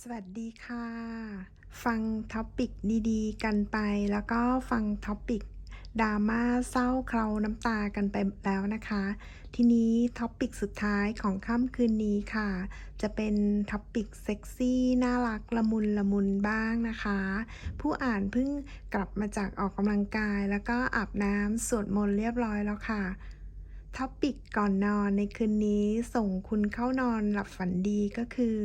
สวัสดีค่ะ ฟังท็อปิกดีๆ กันไป แล้วก็ฟังท็อปิกดราม่าเศร้าเคราน้ำตากันไปแล้วนะคะ ทีนี้ท็อปิกสุดท้ายของค่ำคืนนี้ค่ะ จะเป็นท็อปิกเซ็กซี่น่ารักละมุนละมุนบ้างนะคะ ผู้อ่านเพิ่งกลับมาจากออกกำลังกาย แล้วก็อาบน้ำสวดมนต์เรียบร้อยแล้วค่ะท็อปิกก่อนนอนในคืนนี้ส่งคุณเข้านอนหลับฝันดีก็คือ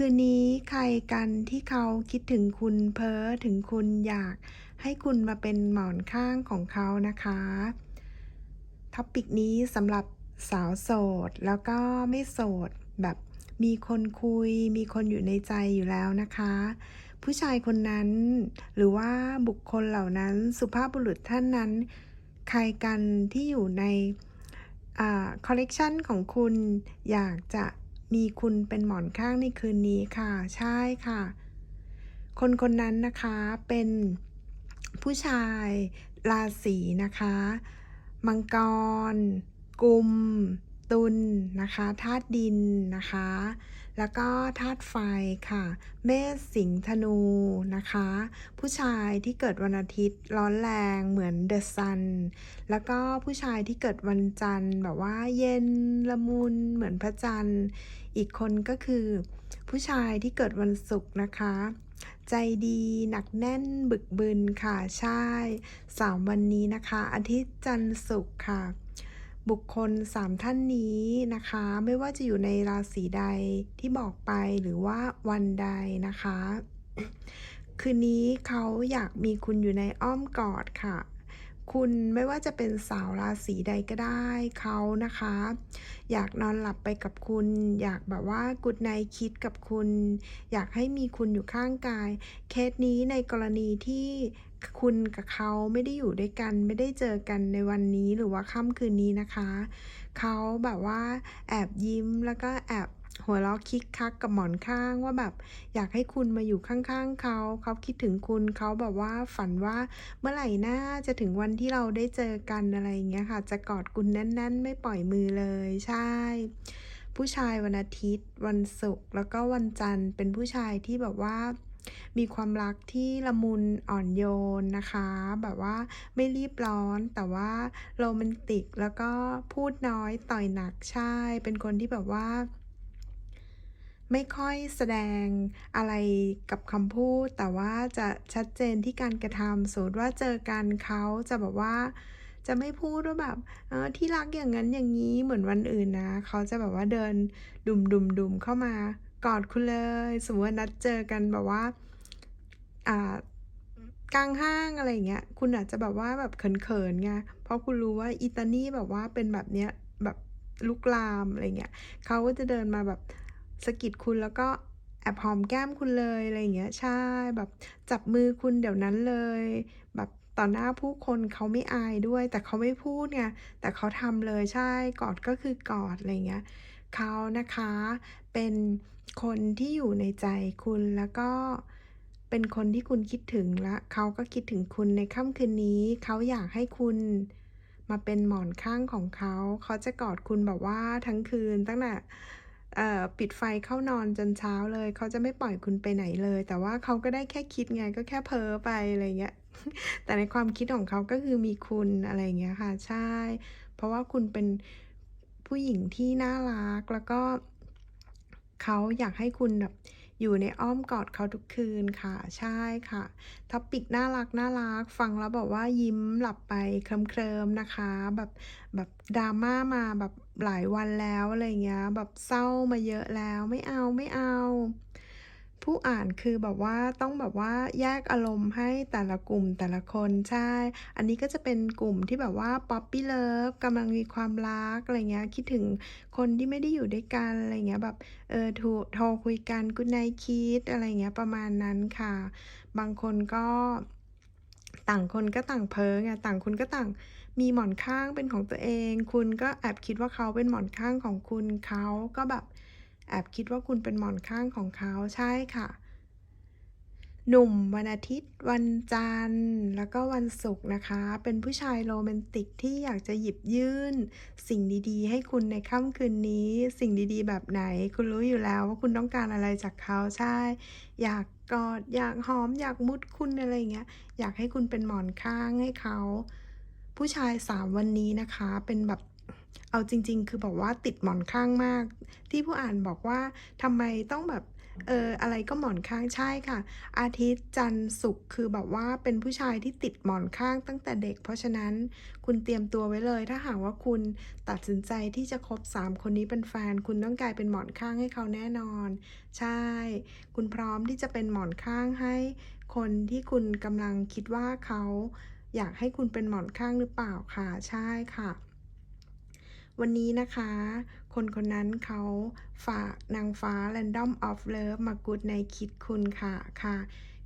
คืนนี้ใครกันที่เขาคิดถึงคุณเพ้อถึงคุณอยากให้คุณมาเป็นหมอนข้างของเขานะคะ ท็อปิกนี้สำหรับสาวโสด แล้วก็ไม่โสดแบบมีคนคุย มีคนอยู่ในใจอยู่แล้วนะคะ ผู้ชายคนนั้น หรือว่าบุคคลเหล่านั้นสุภาพบุรุษท่านนั้น ใครกันที่อยู่ในคอลเลกชันของคุณอยากจะ มีคุณเป็นหมอนข้างในคืนนี้ค่ะ ใช่ค่ะ คนคนนั้นนะคะเป็นผู้ชายราศีนะคะ มังกร กุม ตุลนะคะธาตุดินนะคะ แล้วก็ธาตุไฟค่ะ เมษสิงธนูนะคะ ผู้ชายที่เกิดวันอาทิตย์ร้อนแรงเหมือนเดอะซัน แล้วก็ผู้ชายที่เกิดวันจันทร์แบบว่าเย็นละมุนเหมือนพระจันทร์ อีกคนก็คือ ผู้ชายที่เกิดวันศุกร์นะคะใจดีหนักแน่นบึกบึนค่ะ ใช่สามวันนี้นะคะ อาทิตย์จันทร์ศุกร์ค่ะ บุคคลสามท่านนี้นะคะ ไม่ว่าจะอยู่ในราศีใดที่บอกไปหรือว่าวันใดนะคะ คืนนี้เขาอยากมีคุณอยู่ในอ้อมกอดค่ะ คุณไม่ว่าจะเป็นสาวราศีใดก็ได้เขานะคะ อยากนอนหลับไปกับคุณ อยากแบบว่ากุดไนคิดกับคุณ อยากให้มีคุณอยู่ข้างกาย เคสนี้ในกรณีที่คุณกับเขาไม่ได้อยู่ด้วยกัน ไม่ได้เจอกันในวันนี้หรือว่าค่ำคืนนี้นะคะ เขาแบบว่าแอบยิ้มแล้วก็แอบ หัวเราะคิกคักกับหมอนข้างว่าแบบอยากให้คุณมาอยู่ข้างๆเขาเขาคิดถึงคุณเขาแบบว่าฝันว่าเมื่อไหร่น่าจะถึงวันที่เราได้เจอกันอะไรอย่างเงี้ยค่ะ จะกอดคุณแน่น ๆ ไม่ปล่อยมือเลยใช่ ผู้ชายวันอาทิตย์ วันศุกร์แล้วก็วันจันทร์เป็นผู้ชายที่แบบว่ามีความรักที่ละมุนอ่อนโยนนะคะ แบบว่าไม่รีบร้อนแต่ว่าโรแมนติกแล้วก็พูดน้อยต่อยหนักใช่ เป็นคนที่แบบว่า ไม่ค่อยแสดงอะไรกับคำพูด แต่ว่าจะชัดเจนที่การกระทำสมมติว่าเจอกันเขาจะแบบว่าจะไม่พูดว่าแบบเออที่รักอย่างนั้นอย่างนี้เหมือนวันอื่นนะ เขาจะแบบว่าเดินดุมดุมดุมเข้ามากอดคุณเลย สมมตินัดเจอกันแบบว่าอ่ากลางห้างอะไรอย่างเงี้ย คุณอาจจะแบบว่าแบบเขินๆไงเพราะคุณรู้ว่าอีตานี่แบบว่าเป็นแบบเนี้ยแบบลุกลามอะไรเงี้ยเขาก็จะเดินมาแบบ สะกิดคุณแล้วก็แอบหอมแก้มคุณเลยอะไรอย่างเงี้ยใช่แบบจับมือคุณเดี๋ยวนั้นเลย แบบต่อหน้าผู้คนเขาไม่อายด้วย แต่เขาไม่พูดไงแต่เขาทำเลยใช่กอดก็คือกอดอะไรเงี้ยเขานะคะเป็นคนที่อยู่ในใจคุณแล้วก็เป็นคนที่คุณคิดถึงและเขาก็คิดถึงคุณในค่ำคืนนี้ เขาอยากให้คุณมาเป็นหมอนข้างของเขา เขาจะกอดคุณแบบว่าทั้งคืนตั้งแต่ ปิดไฟเข้านอนจนเช้าเลย เขาจะไม่ปล่อยคุณไปไหนเลย แต่ว่าเขาก็ได้แค่คิดไงก็แค่เพ้อไปอะไรเงี้ยแต่ในความคิดของเขาก็คือมีคุณอะไรเงี้ยค่ะใช่ เพราะว่าคุณเป็นผู้หญิงที่น่ารักแล้วก็เขาอยากให้คุณแบบ อยู่ในอ้อมกอดเขาทุกคืนค่ะ ใช่ค่ะท็อปิกน่ารักน่ารัก ฟังแล้วแบบว่ายิ้มหลับไปเคลิมๆนะคะ แบบแบบดราม่ามาแบบหลายวันแล้วอะไรเงี้ย แบบเศร้ามาเยอะแล้วไม่เอาไม่เอา ผู้อ่านคือแบบว่าต้องแบบว่าแยกอารมณ์ให้แต่ละกลุ่มแต่ละคนใช่ อันนี้ก็จะเป็นกลุ่มที่แบบว่า Puppy Love กำลังมีความรักอะไรเงี้ยคิดถึงคนที่ไม่ได้อยู่ด้วยกันอะไรเงี้ยแบบเออโทรโทรคุยกัน Good night kiss อะไรเงี้ยประมาณนั้นค่ะ บางคนก็ต่างคนก็ต่างเพ้อไงต่างคนก็ต่างมีหมอนข้างเป็นของตัวเอง คุณก็แอบคิดว่าเขาเป็นหมอนข้างของคุณเขาก็แบบ แอบคิดว่าคุณเป็นหมอนข้างของเขาใช่ค่ะ หนุ่มวันอาทิตย์ วันจันทร์ แล้วก็วันศุกร์นะคะ เป็นผู้ชายโรแมนติกที่อยากจะหยิบยื่น สิ่งดีๆ ให้คุณในค่ำคืนนี้ สิ่งดีๆ แบบไหน คุณรู้อยู่แล้วว่าคุณต้องการอะไรจากเขาใช่ อยากกอดอยากหอมอยากมุดคุณอะไรอย่างเงี้ย อยากให้คุณเป็นหมอนข้างให้เขา ผู้ชาย3วันนี้นะคะ เป็นแบบ เอาจริง ๆ คือแบบว่าติดหมอนข้างมาก ที่ผู้อ่านบอกว่าทำไมต้องแบบเอออะไรก็หมอนข้างใช่ค่ะ อาทิตย์จันทร์ศุกร์คือแบบว่าเป็นผู้ชายที่ติดหมอนข้างตั้งแต่เด็ก เพราะฉะนั้นคุณเตรียมตัวไว้เลย ถ้าหากว่าคุณตัดสินใจที่จะคบ 3 คนนี้เป็นแฟน คุณต้องกลายเป็นหมอนข้างให้เขาแน่นอน ใช่ คุณพร้อมที่จะเป็นหมอนข้างให้ คนที่คุณกำลังคิดว่าเขา อยากให้คุณเป็นหมอนข้างหรือเปล่าค่ะ ใช่ค่ะ วันนี้นะคะ คนคนนั้นเขาฝากนางฟ้า Random of Love มา Good Night Kiss คุณค่ะค่ะ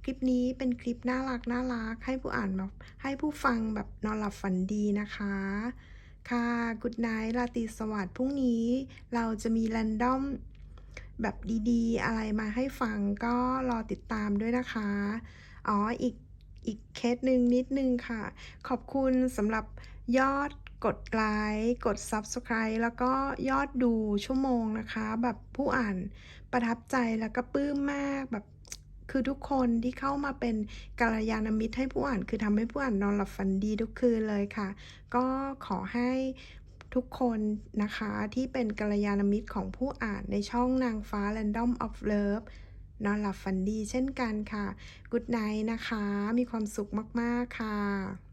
คลิปนี้เป็นคลิปน่ารักๆให้ผู้อ่านแบบให้ผู้ฟังแบบนอนหลับฝันดีนะคะ ค่ะ Good Night ราตรีสวัสดิ์พรุ่งนี้ เราจะมี Random แบบดีๆ อะไรมาให้ฟังก็รอติดตามด้วยนะคะ อ๋ออีกอีกเคสหนึ่งนิดหนึ่งค่ะ ขอบคุณสำหรับยอด กดไลค์กด Subscribe แล้วก็ยอดดูชั่วโมงนะคะ แบบผู้อ่านประทับใจแล้วก็ปลื้มมากแบบคือทุกคนที่เข้ามาเป็นกัลยาณมิตรให้ผู้อ่าน คือทำให้ผู้อ่านนอนหลับฝันดีทุกคืนเลยค่ะ ก็ขอให้ทุกคนนะคะที่เป็นกัลยาณมิตรของผู้อ่านในช่องนางฟ้า Random of Love นอนหลับฝันดีเช่นกันค่ะ Good Night นะคะ มีความสุขมาก ๆ ค่ะ